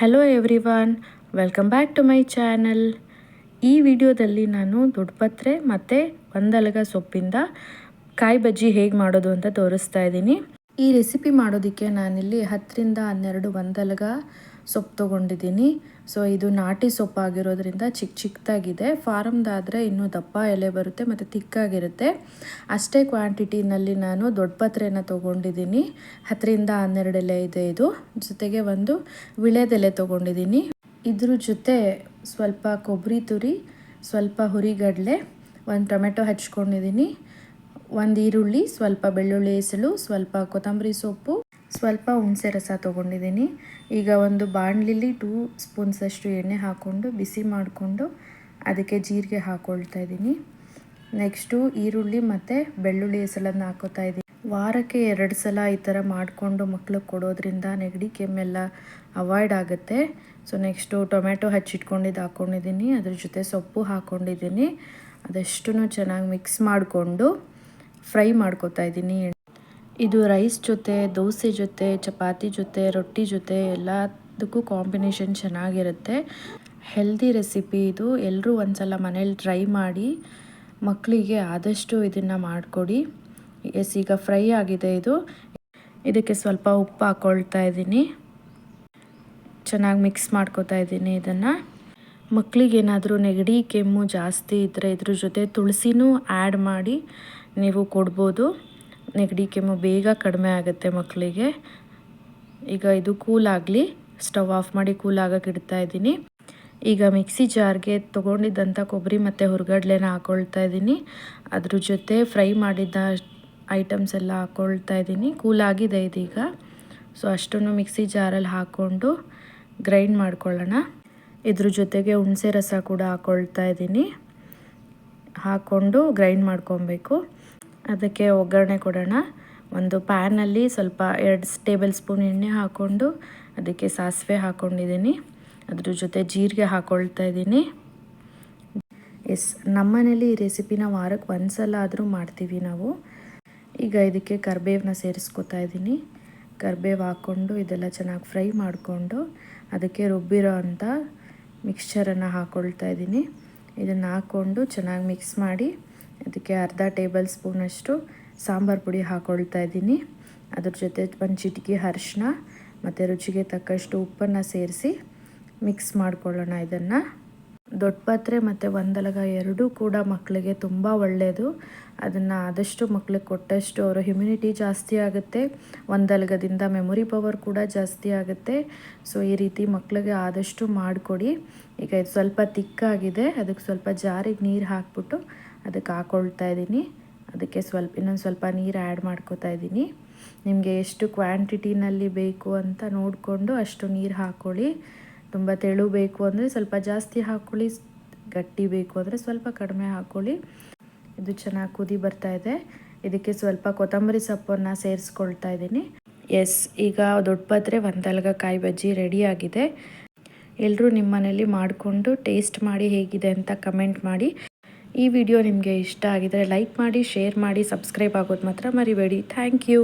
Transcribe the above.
Hello everyone welcome back to my channel ಈ ವಿಡಿಯೋದಲ್ಲಿ ನಾನು ದೊಡ್ಡಪತ್ರೆ ಮತ್ತು ಒಂದಲಗ ಸೊಪ್ಪಿಂದ ಕಾಯಿ ಬಜ್ಜಿ ಹೇಗೆ ಮಾಡೋದು ಅಂತ ತೋರಿಸ್ತಾ ಇದ್ದೀನಿ. ಈ ರೆಸಿಪಿ ಮಾಡೋದಕ್ಕೆ ನಾನಿಲ್ಲಿ ಹತ್ತರಿಂದ ಹನ್ನೆರಡು ಒಂದಲ್ಗ ಸೊಪ್ಪು ತೊಗೊಂಡಿದ್ದೀನಿ. ಸೊ ಇದು ನಾಟಿ ಸೊಪ್ಪು ಆಗಿರೋದ್ರಿಂದ ಚಿಕ್ಕ ಚಿಕ್ಕದಾಗಿದೆ ಫಾರಮ್ದಾದರೆ ಇನ್ನೂ ದಪ್ಪ ಎಲೆ ಬರುತ್ತೆ ಮತ್ತು ತಿಕ್ಕಾಗಿರುತ್ತೆ. ಅಷ್ಟೇ ಕ್ವಾಂಟಿಟಿನಲ್ಲಿ ನಾನು ದೊಡ್ಡ ಪತ್ರೆನ ತೊಗೊಂಡಿದ್ದೀನಿ. ಹತ್ತರಿಂದ ಹನ್ನೆರಡು ಎಲೆ ಇದೆ ಇದು. ಜೊತೆಗೆ ಒಂದು ವಿಳೆದೆಲೆ ತೊಗೊಂಡಿದ್ದೀನಿ. ಇದ್ರ ಜೊತೆ ಸ್ವಲ್ಪ ಕೊಬ್ಬರಿ ತುರಿ, ಸ್ವಲ್ಪ ಹುರಿಗಡಲೆ, ಒಂದು ಟೊಮೆಟೊ ಹಚ್ಕೊಂಡಿದ್ದೀನಿ. ಒಂದು ಈರುಳ್ಳಿ, ಸ್ವಲ್ಪ ಬೆಳ್ಳುಳ್ಳಿ ಹೆಸಳು, ಸ್ವಲ್ಪ ಕೊತ್ತಂಬರಿ ಸೊಪ್ಪು, ಸ್ವಲ್ಪ ಹುಣಸೆ ರಸ ತೊಗೊಂಡಿದ್ದೀನಿ. ಈಗ ಒಂದು ಬಾಣಲಿಲಿ ಟೂ ಸ್ಪೂನ್ಸಷ್ಟು ಎಣ್ಣೆ ಹಾಕ್ಕೊಂಡು ಬಿಸಿ ಮಾಡಿಕೊಂಡು ಅದಕ್ಕೆ ಜೀರಿಗೆ ಹಾಕ್ಕೊಳ್ತಾ ಇದ್ದೀನಿ. ನೆಕ್ಸ್ಟು ಈರುಳ್ಳಿ ಮತ್ತು ಬೆಳ್ಳುಳ್ಳಿ ಹೆಸಳನ್ನು ಹಾಕೋತಾ ಇದ್ದೀನಿ. ವಾರಕ್ಕೆ ಎರಡು ಸಲ ಈ ಥರ ಮಾಡಿಕೊಂಡು ಮಕ್ಳಿಗೆ ಕೊಡೋದ್ರಿಂದ ನೆಗಡಿ ಕೆಮ್ಮೆಲ್ಲ ಅವಾಯ್ಡ್ ಆಗುತ್ತೆ. ಸೊ ನೆಕ್ಸ್ಟು ಟೊಮೆಟೊ ಹಚ್ಚಿಟ್ಕೊಂಡಿದ್ದು ಹಾಕ್ಕೊಂಡಿದ್ದೀನಿ ಅದ್ರ ಜೊತೆ ಸೊಪ್ಪು ಹಾಕ್ಕೊಂಡಿದ್ದೀನಿ ಅದಷ್ಟು ಚೆನ್ನಾಗಿ ಮಿಕ್ಸ್ ಮಾಡಿಕೊಂಡು ಫ್ರೈ ಮಾಡ್ಕೋತಾ ಇದ್ದೀನಿ. ಇದು ರೈಸ್ ಜೊತೆ, ದೋಸೆ ಜೊತೆ, ಚಪಾತಿ ಜೊತೆ, ರೊಟ್ಟಿ ಜೊತೆ, ಎಲ್ಲದಕ್ಕೂ ಕಾಂಬಿನೇಷನ್ ಚೆನ್ನಾಗಿರುತ್ತೆ. ಹೆಲ್ದಿ ರೆಸಿಪಿ ಇದು. ಎಲ್ಲರೂ ಒಂದ್ಸಲ ಮನೇಲಿ ಟ್ರೈ ಮಾಡಿ ಮಕ್ಕಳಿಗೆ ಆದಷ್ಟು ಇದನ್ನು ಮಾಡಿಕೊಡಿ. ಎಸ್, ಈಗ ಫ್ರೈ ಆಗಿದೆ ಇದು. ಇದಕ್ಕೆ ಸ್ವಲ್ಪ ಉಪ್ಪು ಹಾಕ್ಕೊಳ್ತಾ ಇದ್ದೀನಿ. ಚೆನ್ನಾಗಿ ಮಿಕ್ಸ್ ಮಾಡ್ಕೋತಾ ಇದ್ದೀನಿ ಇದನ್ನು. ಮಕ್ಕಳಿಗೇನಾದರೂ ನೆಗಡಿ, ಕೆಮ್ಮು ಜಾಸ್ತಿ ಇದ್ದರೆ ಇದ್ರ ಜೊತೆ ತುಳಸಿನೂ ಆ್ಯಡ್ ಮಾಡಿ ನೀವು ಕೊಡ್ಬೋದು. ನೆಗಡಿ, ಕೆಮ್ಮು ಬೇಗ ಕಡಿಮೆ ಆಗುತ್ತೆ ಮಕ್ಕಳಿಗೆ ಈಗ ಇದು ಕೂಲ್ ಆಗಲಿ. ಸ್ಟವ್ ಆಫ್ ಮಾಡಿ ಕೂಲ್ ಆಗಕ್ಕೆ ಇಡ್ತಾ ಇದ್ದೀನಿ. ಈಗ ಮಿಕ್ಸಿ ಜಾರ್ಗೆ ತೊಗೊಂಡಿದ್ದಂಥ ಕೊಬ್ಬರಿ ಮತ್ತು ಹುರ್ಗಡ್ಲೆನ ಹಾಕ್ಕೊಳ್ತಾ ಇದ್ದೀನಿ. ಅದ್ರ ಜೊತೆ ಫ್ರೈ ಮಾಡಿದ್ದ ಐಟಮ್ಸ್ ಎಲ್ಲ ಹಾಕ್ಕೊಳ್ತಾ ಇದ್ದೀನಿ. ಕೂಲ್ ಆಗಿದೆ ಇದೀಗ. ಸೊ ಅಷ್ಟನ್ನು ಮಿಕ್ಸಿ ಜಾರಲ್ಲಿ ಹಾಕ್ಕೊಂಡು ಗ್ರೈಂಡ್ ಮಾಡ್ಕೊಳ್ಳೋಣ. ಇದ್ರ ಜೊತೆಗೆ ಹುಣಸೆ ರಸ ಕೂಡ ಹಾಕ್ಕೊಳ್ತಾ ಇದ್ದೀನಿ. ಹಾಕ್ಕೊಂಡು ಗ್ರೈಂಡ್ ಮಾಡ್ಕೊಬೇಕು. ಅದಕ್ಕೆ ಒಗ್ಗರಣೆ ಕೊಡೋಣ. ಒಂದು ಪ್ಯಾನಲ್ಲಿ ಸ್ವಲ್ಪ ಎರಡು ಟೇಬಲ್ ಸ್ಪೂನ್ ಎಣ್ಣೆ ಹಾಕ್ಕೊಂಡು ಅದಕ್ಕೆ ಸಾಸಿವೆ ಹಾಕ್ಕೊಂಡಿದ್ದೀನಿ ಅದ್ರ ಜೊತೆ ಜೀರಿಗೆ ಹಾಕ್ಕೊಳ್ತಾ ಇದ್ದೀನಿ. ಎಸ್ ನಮ್ಮನೇಲಿ ಈ ರೆಸಿಪಿನ ವಾರಕ್ಕೆ ಒಂದು ಸಲ ಆದರೂ ಮಾಡ್ತೀವಿ ನಾವು. ಈಗ ಇದಕ್ಕೆ ಕರ್ಬೇವನ್ನ ಸೇರಿಸ್ಕೊತಾ ಇದ್ದೀನಿ. ಕರ್ಬೇವು ಹಾಕ್ಕೊಂಡು ಇದೆಲ್ಲ ಚೆನ್ನಾಗಿ ಫ್ರೈ ಮಾಡಿಕೊಂಡು ಅದಕ್ಕೆ ರುಬ್ಬಿರೋ ಅಂಥ ಮಿಕ್ಸ್ಚರನ್ನು ಹಾಕ್ಕೊಳ್ತಾ ಇದ್ದೀನಿ. ಇದನ್ನು ಹಾಕ್ಕೊಂಡು ಚೆನ್ನಾಗಿ ಮಿಕ್ಸ್ ಮಾಡಿ ಅದಕ್ಕೆ ಅರ್ಧ ಟೇಬಲ್ ಸ್ಪೂನಷ್ಟು ಸಾಂಬಾರು ಪುಡಿ ಹಾಕ್ಕೊಳ್ತಾ ಇದ್ದೀನಿ. ಅದ್ರ ಜೊತೆ ಒಂದು ಚಿಟಿಕೆ ಅರಿಶಿನ ಮತ್ತು ರುಚಿಗೆ ತಕ್ಕಷ್ಟು ಉಪ್ಪನ್ನು ಸೇರಿಸಿ ಮಿಕ್ಸ್ ಮಾಡ್ಕೊಳ್ಳೋಣ ಇದನ್ನು. ದೊಡ್ಡ ಪಾತ್ರೆ ಮತ್ತು ಒಂದಲಗ ಎರಡೂ ಕೂಡ ಮಕ್ಕಳಿಗೆ ತುಂಬ ಒಳ್ಳೆಯದು ಅದನ್ನು ಆದಷ್ಟು ಮಕ್ಕಳಿಗೆ ಕೊಟ್ಟಷ್ಟು ಅವರ ಹ್ಯುಮಿನಿಟಿ ಜಾಸ್ತಿ ಆಗುತ್ತೆ. ಒಂದಲಗದಿಂದ ಮೆಮೊರಿ ಪವರ್ ಕೂಡ ಜಾಸ್ತಿ ಆಗುತ್ತೆ. ಸೊ ಈ ರೀತಿ ಮಕ್ಕಳಿಗೆ ಆದಷ್ಟು ಮಾಡಿಕೊಡಿ. ಈಗ ಇದು ಸ್ವಲ್ಪ ತಿಕ್ಕಾಗಿದೆ. ಅದಕ್ಕೆ ಸ್ವಲ್ಪ ಜಾರಿಗೆ ನೀರು ಹಾಕ್ಬಿಟ್ಟು ಅದಕ್ಕೆ ಹಾಕ್ಕೊಳ್ತಾ ಇದ್ದೀನಿ. ಅದಕ್ಕೆ ಸ್ವಲ್ಪ, ಇನ್ನೊಂದು ಸ್ವಲ್ಪ ನೀರು ಆ್ಯಡ್ ಮಾಡ್ಕೋತಾ ಇದ್ದೀನಿ. ನಿಮಗೆ ಎಷ್ಟು ಕ್ವಾಂಟಿಟಿನಲ್ಲಿ ಬೇಕು ಅಂತ ನೋಡಿಕೊಂಡು ಅಷ್ಟು ನೀರು ಹಾಕ್ಕೊಳ್ಳಿ ತುಂಬ ತೆಳು ಬೇಕು ಅಂದರೆ ಸ್ವಲ್ಪ ಜಾಸ್ತಿ ಹಾಕ್ಕೊಳ್ಳಿ ಗಟ್ಟಿ ಬೇಕು ಅಂದರೆ ಸ್ವಲ್ಪ ಕಡಿಮೆ ಹಾಕ್ಕೊಳ್ಳಿ ಇದು ಚೆನ್ನಾಗಿ ಕುದಿ ಬರ್ತಾ ಇದೆ. ಇದಕ್ಕೆ ಸ್ವಲ್ಪ ಕೊತ್ತಂಬರಿ ಸೊಪ್ಪನ್ನು ಸೇರಿಸ್ಕೊಳ್ತಾ ಇದ್ದೀನಿ. ಎಸ್ ಈಗ ದೊಡ್ಡ ಒಂದಲ್ಗ ಕಾಯಿ ಬಜ್ಜಿ ರೆಡಿಯಾಗಿದೆ ಎಲ್ಲರೂ ನಿಮ್ಮ ಮನೇಲಿ ಮಾಡಿಕೊಂಡು ಟೇಸ್ಟ್ ಮಾಡಿ ಹೇಗಿದೆ ಅಂತ ಕಮೆಂಟ್ ಮಾಡಿ. ಈ ವಿಡಿಯೋ ನಿಮಗೆ ಇಷ್ಟ ಆಗಿದರೆ ಲೈಕ್ ಮಾಡಿ ಶೇರ್ ಮಾಡಿ ಸಬ್ಸ್ಕ್ರೈಬ್ ಆಗೋದು ಮಾತ್ರ ಮರಿಬೇಡಿ. Thank you